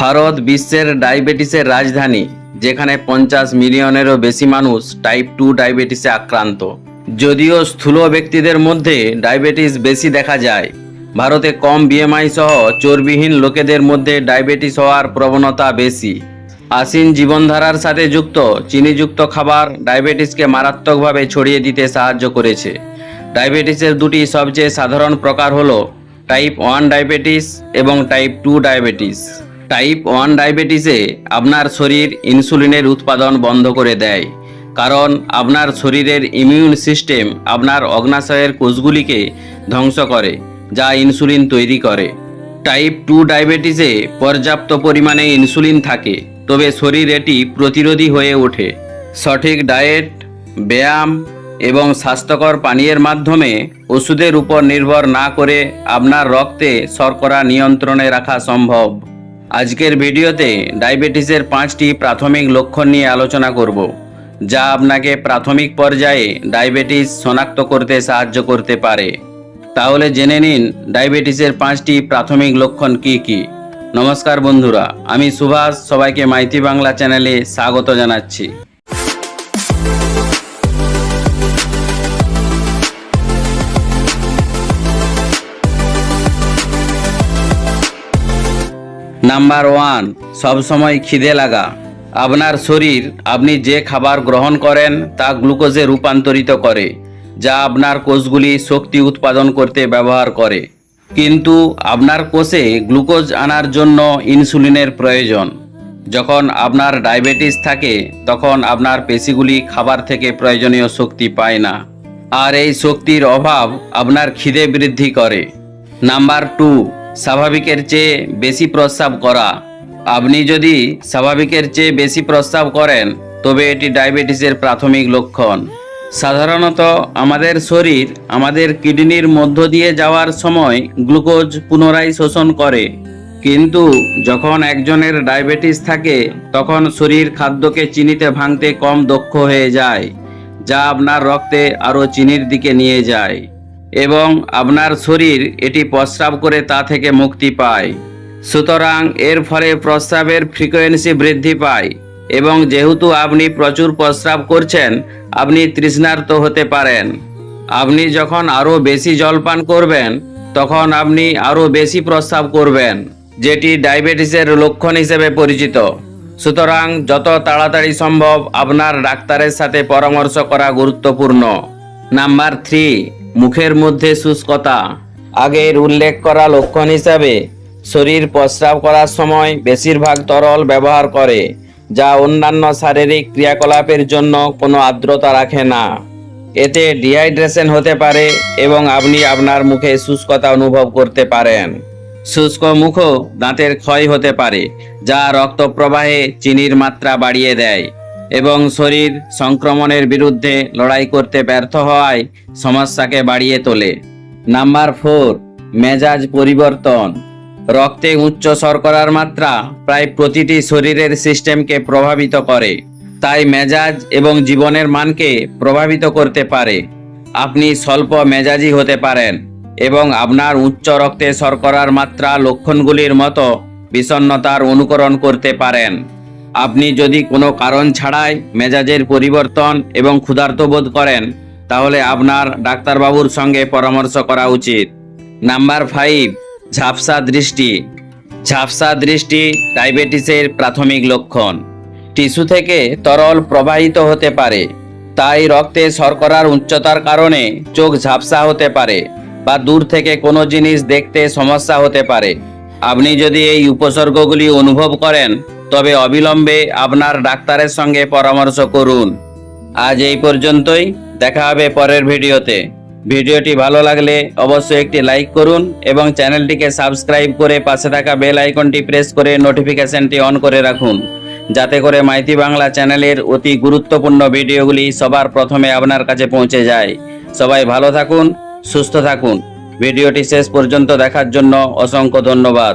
ভারত বিশ্বের ডায়াবেটিসের রাজধানী, যেখানে পঞ্চাশ মিলিয়নেরও বেশি মানুষ টাইপ টু ডায়াবেটিসে আক্রান্ত। যদিও স্থূল ব্যক্তিদের মধ্যে ডায়াবেটিস বেশি দেখা যায়, ভারতে কম বিএমআই সহ চর্বিহীন লোকেদের মধ্যে ডায়াবেটিস হওয়ার প্রবণতা বেশি। আসীন জীবনধারার সাথে যুক্ত, চিনিযুক্ত খাবার ডায়াবেটিসকে মারাত্মকভাবে ছড়িয়ে দিতে সাহায্য করেছে। ডায়াবেটিসের দুটি সবচেয়ে সাধারণ প্রকার হলো টাইপ ওয়ান ডায়াবেটিস এবং type two diabetes. Type one ডায়াবেটিসে আপনার শরীর ইনসুলিনের উৎপাদন বন্ধ করে দেয়। কারণ আপনার শরীরের ইমিউন সিস্টেম আপনার অগ্নাশয়ের কোষগুলিকে ধ্বংস করে, যা ইনসুলিন তৈরি করে। টাইপ টু ডায়াবেটিসে পর্যাপ্ত পরিমাণে ইনসুলিন থাকে, তবে শরীর এটি প্রতিরোধী হয়ে ওঠে। সঠিক ডায়েট ব্যায়াম এবং স্বাস্থ্যকর পানীয়ের মাধ্যমে ওষুধের উপর নির্ভর না করে আপনার রক্তে শর্করা নিয়ন্ত্রণে রাখা সম্ভব। আজকের ভিডিওতে ডায়াবেটিসের পাঁচটি প্রাথমিক লক্ষণ নিয়ে আলোচনা করব, যা আপনাকে প্রাথমিক পর্যায়ে ডায়াবেটিস শনাক্ত করতে সাহায্য করতে পারে। তাহলে জেনে নিন ডায়াবেটিসের পাঁচটি প্রাথমিক লক্ষণ কি কি। নমস্কার বন্ধুরা, আমি সুভাষ, সবাইকে মাইতি বাংলা চ্যানেলে স্বাগত জানাচ্ছি। নাম্বার ওয়ান সবসময় খিদে লাগা। আপনার শরীর, আপনি যে খাবার গ্রহণ করেন, তা গ্লুকোজে রূপান্তরিত করে, যা আপনার কোষগুলি শক্তি উৎপাদন করতে ব্যবহার করে। কিন্তু আপনার কোষে গ্লুকোজ আনার জন্য ইনসুলিনের প্রয়োজন। যখন আপনার ডায়াবেটিস থাকে, তখন আপনার পেশিগুলি খাবার থেকে প্রয়োজনীয় শক্তি পায় না। আর এই শক্তির অভাব আপনার খিদে বৃদ্ধি করে। নাম্বার টু স্বাভাবিকের চেয়ে বেশি প্রস্রাব করা। আপনি যদি স্বাভাবিকের চেয়ে বেশি প্রস্রাব করেন, তবে এটি ডায়াবেটিসের প্রাথমিক লক্ষণ। সাধারণত আমাদের শরীর আমাদের কিডনির মধ্য দিয়ে যাওয়ার সময় গ্লুকোজ পুনরায় শোষণ করে। কিন্তু যখন একজনের ডায়াবেটিস থাকে, তখন শরীর খাদ্যকে চিনিতে ভাঙতে কম দক্ষ হয়ে যায়, যা আপনার রক্তে আরও চিনির দিকে নিয়ে যায়। এবং আপনার শরীর এটি প্রস্রাব করে তা থেকে মুক্তি পায়। সুতরাং এর ফলে প্রস্রাবের ফ্রিকোয়েন্সি বৃদ্ধি পায় এবং যেহেতু আপনি প্রচুর প্রস্রাব করছেন, আপনি তৃষ্ণার্ত হতে পারেন। আপনি যখন আরও বেশি জল পান করবেন, তখন আপনি আরও বেশি প্রস্রাব করবেন, যেটি ডায়াবেটিসের লক্ষণ হিসেবে পরিচিত। সুতরাং যত তাড়াতাড়ি সম্ভব আপনার ডাক্তারের সাথে পরামর্শ করা গুরুত্বপূর্ণ। নাম্বার থ্রি মুখের মধ্যে শুষ্কতা, আগের উল্লেখ করা লক্ষণ হিসাবে শরীর প্রস্রাব করার সময় বেশিরভাগ তরল ব্যবহার করে, যা অন্যান্য শারীরিক ক্রিয়াকলাপের জন্য কোনো আর্দ্রতা রাখে না। এতে ডিহাইড্রেশন হতে পারে এবং আপনি আপনার মুখে শুষ্কতা অনুভব করতে পারেন। শুষ্ক মুখও দাঁতের ক্ষয় হতে পারে, যা রক্ত প্রবাহে চিনির মাত্রা বাড়িয়ে দেয়। এবং শরীর সংক্রমণের বিরুদ্ধে লড়াই করতে ব্যর্থ হওয়ায় সমস্যাকে বাড়িয়ে তোলে। নাম্বার ফোর, মেজাজ পরিবর্তন। রক্তে উচ্চ শর্করার মাত্রা প্রায় প্রতিটি শরীরের সিস্টেমকে প্রভাবিত করে, তাই মেজাজ এবং জীবনের মানকে প্রভাবিত করতে পারে। আপনি স্বল্প মেজাজি হতে পারেন এবং আপনার উচ্চ রক্তে শর্করার মাত্রা লক্ষণগুলির মতো বিষণ্ণতার অনুকরণ করতে পারেন। আপনি যদি কোনো কারণ ছাড়াই মেজাজের পরিবর্তন এবং ক্ষুধার্ত বোধ করেন, তাহলে আপনার ডাক্তারবাবুর সঙ্গে পরামর্শ করা উচিত। নাম্বার ফাইভ, ঝাপসা দৃষ্টি। ঝাপসা দৃষ্টি ডায়াবেটিসের প্রাথমিক লক্ষণ। টিস্যু থেকে তরল প্রবাহিত হতে পারে। তাই রক্তে শর্করার উচ্চতার কারণে চোখ ঝাপসা হতে পারে বা দূর থেকে কোনো জিনিস দেখতে সমস্যা হতে পারে। আপনি যদি এই উপসর্গগুলি অনুভব করেন তবে অবিলম্বে আপনার ডাক্তারের সঙ্গে পরামর্শ করুন। আজ এই পর্যন্তই, দেখা হবে পরের ভিডিওতে। ভিডিওটি ভালো লাগলে অবশ্যই একটি লাইক করুন এবং চ্যানেলটিকে সাবস্ক্রাইব করে পাশে থাকা বেল আইকনটি প্রেস করে নোটিফিকেশনটি অন করে রাখুন, যাতে করে মাইতি বাংলা চ্যানেলের অতি গুরুত্বপূর্ণ ভিডিওগুলি সবার প্রথমে আপনার কাছে পৌঁছে যায়। সবাই ভালো থাকুন, সুস্থ থাকুন। ভিডিওটি শেষ পর্যন্ত দেখার জন্য অসংখ্য ধন্যবাদ।